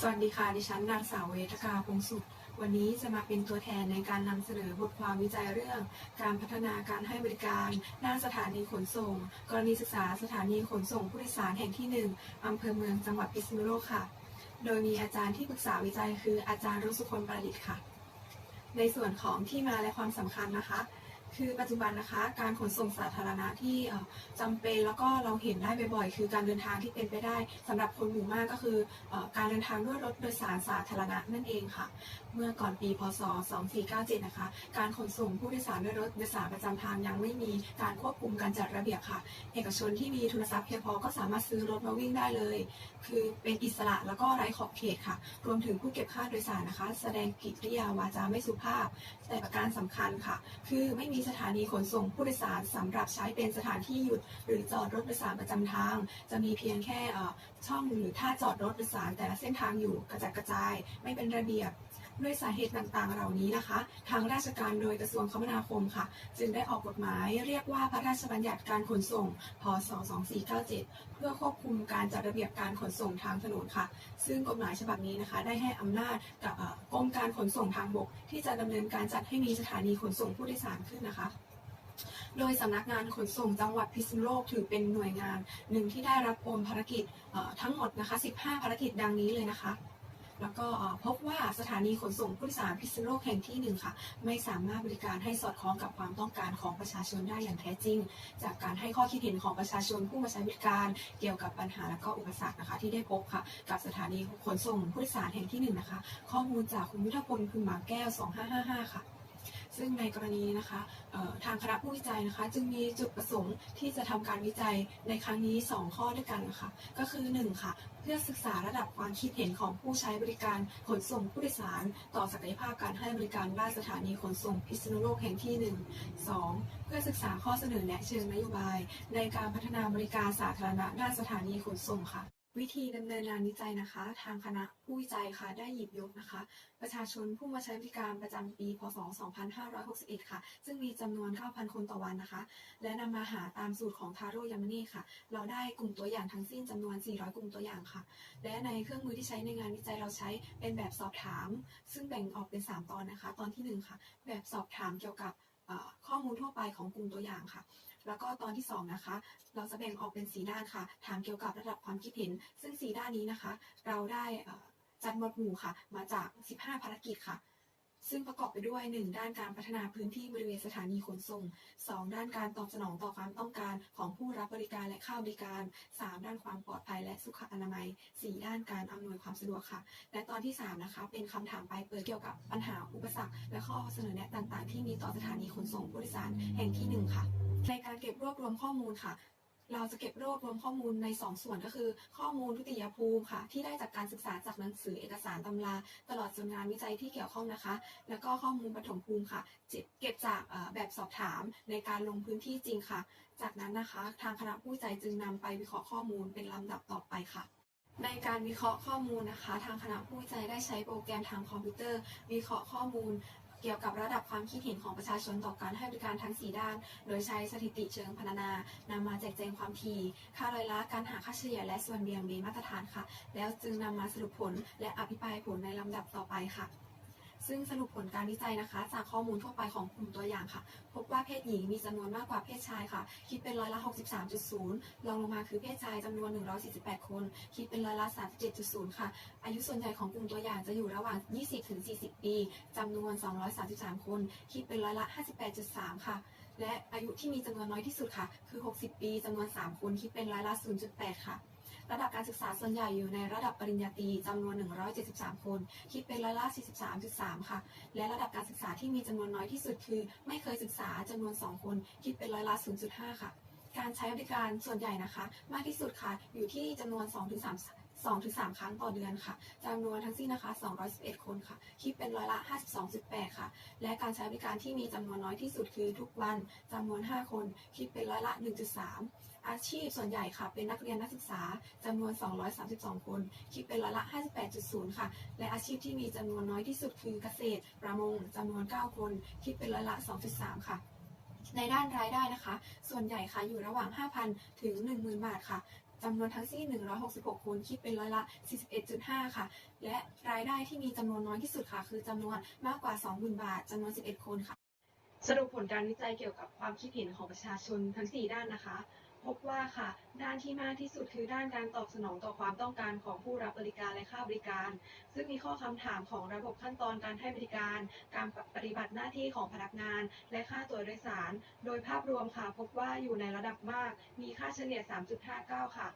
สวัสดีค่ะ ดิฉันนางสาวเวทกาพงสุข วันนี้จะมาเป็นตัวแทนในการนำเสนอบทความวิจัยเรื่อง การพัฒนาการให้บริการหน้าสถานีขนส่ง กรณีศึกษาสถานีขนส่งผู้โดยสารแห่งที่ 1อำเภอเมืองจังหวัดพิษณุโลกค่ะ โดยมีอาจารย์ที่ปรึกษาวิจัยคืออาจารย์รุสุคนประดิษฐ์ค่ะ ในส่วนของที่มาและความสำคัญนะคะ คือปัจจุบันนะคะการขนส่งสาธารณะที่เอ่อจำเป็นแล้วก็เราเห็นได้บ่อยๆ คือการเดินทางที่เป็นไปได้สำหรับคนหมู่มากก็คืออการเดินทางด้วยรถโดยสารสาธารณะนั่นเองค่ะ เมื่อก่อนปีพศ 2497 นะคะ การขนส่งผู้โดยสารด้วยรถโดยสารประจำทางยังไม่มีการควบคุมการจัดระเบียบค่ะ เอกชนที่มีทุนทรัพย์เพียงพอก็สามารถซื้อรถมาวิ่งได้เลย คือเป็นอิสระแล้วก็ไร้ขอบเขตค่ะ รวมถึงผู้เก็บค่าโดยสารนะคะ แสดงกิริยาวาจาไม่สุภาพ แต่ประการสำคัญค่ะ คือไม่มีสถานีขนส่งผู้โดยสารสำหรับใช้เป็นสถานที่หยุด หรือจอดรถโดยสารประจำทาง จะมีเพียงแค่ช่องหรือท่าจอดรถโดยสารแต่ละเส้นทางอยู่กระจัดกระจาย ไม่เป็นระเบียบ ด้วยสาเหตุต่างๆ เหล่านี้นะคะ ทางราชการโดยกระทรวงคมนาคมค่ะ จึงได้ออกกฎหมายเรียกว่าพระราชบัญญัติการขนส่ง พศ 2497 เพื่อควบคุมการจัดระเบียบการขนส่งทางถนนค่ะ ซึ่งกฎหมายฉบับนี้นะคะ ได้ให้อำนาจกับกรมการขนส่งทางบก ที่จะดำเนินการจัดให้มีสถานีขนส่งผู้โดยสารขึ้นนะคะโดยสำนักงานขนส่งจังหวัดพิษณุโลกถือเป็นหน่วยงานหนึ่งที่ได้รับโอนภารกิจทั้งหมดนะคะ 15 ภารกิจดังนี้เลยนะคะ แล้วก็พบว่าสถานีขนส่งผู้โดยสารพิษณุโลกแห่งที่หนึ่งค่ะ ไม่สามารถบริการให้สอดคล้องกับความต้องการของประชาชนได้อย่างแท้จริง จากการให้ข้อคิดเห็นของประชาชนผู้มาใช้บริการ เกี่ยวกับปัญหาและก็อุปสรรคนะคะ ที่ได้พบค่ะ กับสถานีขนส่งผู้โดยสารแห่งที่หนึ่งนะคะ ข้อมูลจากคุณวิทธพลคุณหมาแก้ว 2555 ค่ะ ซึ่งในกรณีนะคะทางคณะผู้วิจัยนะคะ จึงมีจุดประสงค์ที่จะทำการวิจัยในครั้งนี้ 2 ข้อด้วยกันนะคะก็คือ 1 ค่ะ เพื่อศึกษาระดับความคิดเห็นของผู้ใช้บริการขนส่งผู้โดยสาร ต่อศักยภาพการให้บริการด้านสถานีขนส่งพิษณุโลกแห่งที่ 1 2 เพื่อศึกษาข้อเสนอแนะเชิงนโยบาย ในการพัฒนาบริการสาธารณะด้านสถานีขนส่งค่ะ วิธีดำเนินงานวิจัยนะคะ ทางคณะผู้วิจัยค่ะได้หยิบยกนะคะ ประชาชนผู้มาใช้บริการประจำปี พศ 2561 ค่ะ ซึ่งมีจำนวน 9,000 คนต่อวันนะคะ และนำมาหาตามสูตรของทาโร่ยามานี่ค่ะ เราได้กลุ่มตัวอย่างทั้งสิ้นจำนวน 400 กลุ่มตัวอย่างค่ะ และในเครื่องมือที่ใช้ในงานวิจัยเราใช้เป็นแบบสอบถาม ซึ่งแบ่งออกเป็น 3 ตอนนะคะ ตอนทีหนึ่1 ค่ะ แบบสอบถามเกี่ยวกับข้อมูลทั่วไปของกลุ่มตัวอย่างค่ะ แล้วก็ตอนที่ 2 นะคะ เราจะแบ่งออกเป็น 4 ด้านค่ะ ถามเกี่ยวกับระดับความคิดเห็น ซึ่ง 4 ด้านนี้นะคะ เราได้จัดหมวดหมู่ค่ะ มาจาก 15 ภารกิจค่ะ ซึ่งประกอบไปด้วย 1 ด้านการพัฒนาพื้นที่บริเวณสถานีขนส่ง 2 ด้านการตอบสนองต่อความต้องการของผู้รับบริการและเข้าบริการ 3 ด้านความปลอดภัยและสุขอนามัย 4 ด้านการอำนวยความสะดวกค่ะ และตอนที่ 3 นะคะ เป็นคำถามไปเปิดเกี่ยวกับปัญหาอุปสรรค และข้อเสนอแนะต่างๆ ที่มีต่อสถานีขนส่งผู้โดยสารแห่งที่ 1 ค่ะ ในการเก็บรวบรวมข้อมูลค่ะ เราจะเก็บรวบรวมข้อมูลใน2ส่วนก็คือ ข้อมูลทุติยภูมิค่ะ ที่ได้จากการศึกษาจากหนังสือเอกสารตำรา ตลอดจนงานวิจัยที่เกี่ยวข้องนะคะ แล้วก็ข้อมูลปฐมภูมิค่ะ เก็บจากแบบสอบถามในการลงพื้นที่จริงค่ะ จากนั้นนะคะ ทางคณะผู้วิจัยจึงนำไปวิเคราะห์ข้อมูลเป็นลำดับต่อไปค่ะในการวิเคราะห์ข้อมูลนะคะ ทางคณะผู้วิจัยได้ใช้โปรแกรมทางคอมพิวเตอร์ วิเคราะห์ข้อมูล เกี่ยวกับระดับความคิดเห็นของประชาชนต่อการให้บริการทั้ง 4 ด้าน โดยใช้สถิติเชิงพรรณนานำมาแจกแจงความถี่ค่ารายละการหาค่าเฉลี่ยและส่วนเบี่ยงเบนมาตรฐานค่ะ แล้วจึงนำมาสรุปผลและอภิปรายผลในลำดับต่อไปค่ะ ซึ่งสรุปผลการวิจัยนะคะ จากข้อมูลทั่วไปของกลุ่มตัวอย่างค่ะ พบว่าเพศหญิงมีจำนวนมากกว่าเพศชายค่ะ คิดเป็นร้อยละ 63.0รองลงมาคือเพศชายจำนวน 148 คน คิดเป็นร้อยละ 37.0 ค่ะ อายุส่วนใหญ่ของกลุ่มตัวอย่างจะอยู่ระหว่าง 20-40 ปีจำนวน 233 คน คิดเป็นร้อยละ 58.3 ค่ะและอายุที่มีจำนวนน้อยที่สุดค่ะ คือ 60 ปีจำนวน 3 คน คิดเป็นร้อยละ 0.8 ค่ะ ระดับการศึกษาส่วนใหญ่อยู่ในระดับปริญญาตรีจำนวน 173 คน คิดเป็นร้อยละ43.3 ค่ะ และระดับการศึกษาที่มีจำนวนน้อยที่สุดคือ ไม่เคยศึกษาจำนวน 2 คน คิดเป็นร้อยละ0.5 ค่ะ การใช้บริการส่วนใหญ่นะคะ มากที่สุดค่ะ อยู่ที่จำนวน 2-3 2-3 ครั้งต่อเดือนค่ะจำนวนทั้งสิ้นนะคะ 211 คนค่ะ คิดเป็นร้อยละ 52.8 ค่ะ และการใช้บริการที่มีจำนวนน้อยที่สุดคือทุกวันจำนวน 5 คน คิดเป็นร้อยละ 1.3 อาชีพส่วนใหญ่ค่ะ เป็นนักเรียนนักศึกษาจำนวน 232 คน คิดเป็นร้อยละ 58.0 ค่ะ และอาชีพที่มีจำนวนน้อยที่สุดคือเกษตร ประมงจำนวน 9 คน คิดเป็นร้อยละ 2.3 ค่ะในด้านรายได้นะคะ ส่วนใหญ่ค่ะอยู่ระหว่าง 5,000 ถึง 10,000 บาทค่ะ จำนวนทั้งสิ้น 166 คน คิดเป็นร้อยละ 41.5 ค่ะ และรายได้ที่มีจำนวนน้อยที่สุดค่ะ คือจำนวนมากกว่า 20,000 บาทจำนวน 11 คนค่ะ สรุปผลการวิจัยเกี่ยวกับความคิดเห็นของประชาชนทั้ง 4 ด้านนะคะ พบว่าค่ะ ด้านที่มากที่สุดคือด้านการตอบสนองต่อความต้องการของผู้รับบริการและค่าบริการ ซึ่งมีข้อคำถามของระบบขั้นตอนการให้บริการ การปฏิบัติหน้าที่ของพนักงาน และค่าตัวโดยสาร โดยภาพรวมค่ะ พบว่าอยู่ในระดับมาก มีค่าเฉลี่ย 3.59 ค่ะ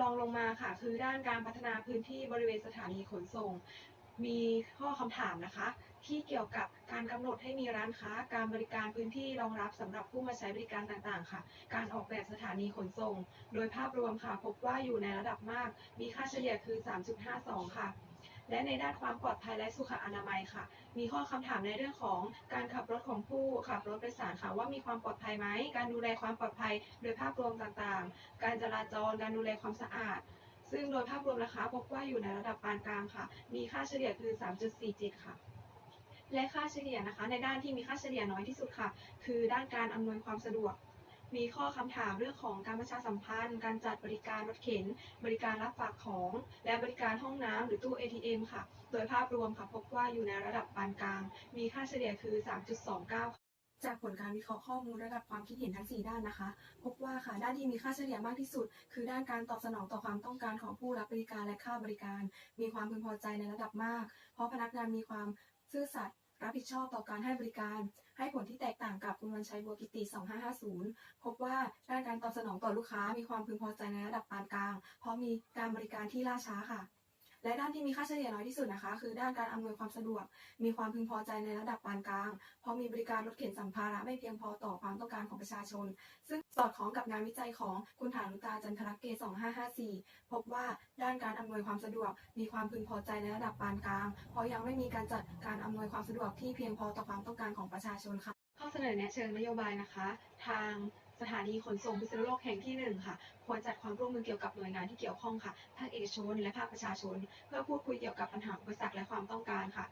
รองลงมาค่ะ คือด้านการพัฒนาพื้นที่บริเวณสถานีขนส่ง มีข้อคำถามนะคะ ที่เกี่ยวกับการกำหนดให้มีร้านค้า การบริการพื้นที่รองรับสำหรับผู้มาใช้บริการต่างๆ ค่ะ การออกแบบสถานีขนส่ง โดยภาพรวมค่ะ พบว่าอยู่ในระดับมาก มีค่าเฉลี่ยคือ 3.52 ค่ะและในด้านความปลอดภัยและสุขอนามัยค่ะ มีข้อคำถามในเรื่องของการขับรถของผู้ขับรถโดยสารค่ะ ว่ามีความปลอดภัยไหม การดูแลความปลอดภัยโดยภาพรวมต่างๆ การจราจร การดูแลความสะอาด ซึ่งโดยภาพรวมนะคะพบว่าอยู่ในระดับปานกลางค่ะ มีค่าเฉลี่ยคือ 3.47 ค่ะและค่าเฉลี่ยนะคะ ในด้านที่มีค่าเฉลี่ยน้อยที่สุดค่ะ คือด้านการอำนวยความสะดวก มีข้อคำถามเรื่องของการประชาสัมพันธ์ การจัดบริการรถเข็น บริการรับฝากของ และบริการห้องน้ำหรือตู้ ATM ค่ะ โดยภาพรวมค่ะ พบว่าอยู่ในระดับปานกลาง มีค่าเฉลี่ยคือ 3.29 จากผลการวิเคราะห์ข้อมูลระดับความคิดเห็นทั้ง 4 ด้านนะคะ พบว่าค่ะด้านที่มีค่าเฉลี่ยมากที่สุด คือด้านการตอบสนองต่อความต้องการของผู้รับบริการและค่าบริการ มีความพึงพอใจในระดับมาก เพราะพนักงานมีความซื่อสัตย์รับผิดชอบต่อการให้บริการ ให้ผลที่แตกต่างกับคุณวันชัยบัวกิติ 2550 พบว่าด้านการตอบสนองต่อลูกค้ามีความพึงพอใจในระดับปานกลาง เพราะมีการบริการที่ล่าช้าค่ะ และด้านที่มีค่าเฉลี่ยน้อยที่สุดนะคะ คือด้านการอำนวยความสะดวก มีความพึงพอใจในระดับปานกลาง เพราะมีบริการรถเข็นสัมภาระไม่เพียงพอต่อความต้องการของประชาชน ซึ่งสอดคล้องกับงานวิจัยของคุณฐานุตาจันทรเกศ2554 พบว่าด้านการอำนวยความสะดวก มีความพึงพอใจในระดับปานกลาง เพราะยังไม่มีการจัดการอำนวยความสะดวกที่เพียงพอต่อความต้องการของประชาชนค่ะข้อเสนอแนะเชิงนโยบายนะคะ ทาง สถานีขนส่งพิษณุโลกแห่งที่หนึ่งค่ะควรจัดความร่วมมือเกี่ยวกับหน่วยงานที่เกี่ยวข้องค่ะภาคเอกชน และภาคประชาชน เพื่อพูดคุยเกี่ยวกับปัญหาอุปสรรคและความต้องการค่ะ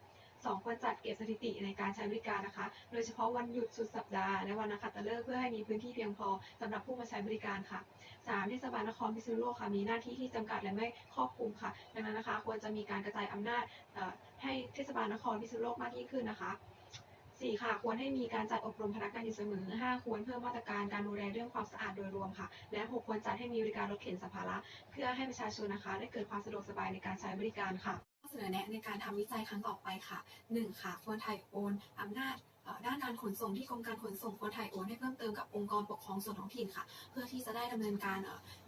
สองควรจัดเก็บสถิติในการใช้บริการนะคะ โดยเฉพาะวันหยุดสุดสัปดาห์และวันนักขัตฤกษ์เพื่อให้มีพื้นที่เพียงพอสำหรับผู้มาใช้บริการค่ะสามเทศบาลนครพิษณุโลกค่ะมีหน้าที่ที่จำกัดและไม่ครอบคลุมค่ะ ดังนั้นนะคะ ควรจะมีการกระจายอำนาจให้เทศบาลนครพิษณุโลกมากยิ่งขึ้นนะคะ สี่ค่ะ ควรให้มีการจัดอบรมพนักงานอยู่เสมอห้าควรเพิ่มมาตรการการดูแลเรื่องความสะอาดโดยรวมค่ะ และหกควรจัดให้มีบริการรถเข็นสัมภาระเพื่อให้ประชาชนนะคะ ได้เกิดความสะดวกสบายในการใช้บริการค่ะข้อเสนอแนะในการทำวิจัยครั้งต่อไปค่ะ 1. ค่ะ ควรถ่ายโอนอำนาจ ด้านการขนส่งที่กรมการขนส่งควรถ่ายโอนให้เพิ่มเติมกับองค์กรปกครองส่วนท้องถิ่นค่ะ เพื่อที่จะได้ดำเนินการ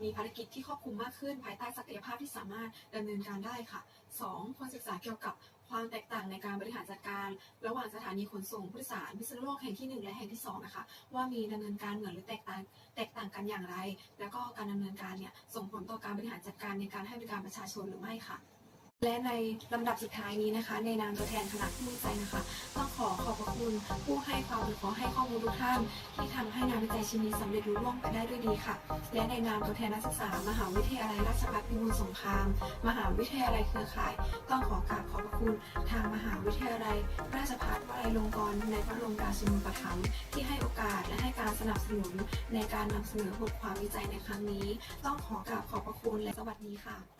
มีภารกิจที่ครอบคลุมมากขึ้น ภายใต้ศักยภาพที่สามารถดำเนินการได้ค่ะ 2. ควรศึกษาเกี่ยวกับความแตกต่างในการบริหารจัดการ ระหว่างสถานีขนส่งผู้โดยสารพิษณุโลกแห่งที่ 1 และแห่งที่ 2 นะคะ ว่ามีดำเนินการเหมือนหรือแตกต่างแตกต่างกันอย่างไร แล้วก็การดำเนินการเนี่ยส่งผลต่อการบริหารจัดการในการให้บริการประชาชนหรือไม่ค่ะ และในลำดับสุดท้ายนี้นะคะ ในนามตัวแทนคณะผู้วิจัยนะคะต้องขอขอบพระคุณผู้ให้ความรู้ขอให้ข้อมูลทุกท่านที่ทำให้งานวิจัยชิ้นนี้สำเร็จรุ่ร่วงไปได้ด้วยดีค่ะ และในนามตัวแทนนักศึกษา มหาวิทยาลัยราชภัฏพิบูลสงคราม มหาวิทยาลัยเครือข่าย ต้องขอกราบขอบพระคุณทางมหาวิทยาลัย ราชภัฏวลัยลงกรณ์ในพระบรมราชินูปถัมภ์ที่ให้โอกาสและให้การสนับสนุนในการนำเสนอบทความวิจัยในครั้งนี้ ต้องขอกราบขอบพระคุณและสวัสดีค่ะ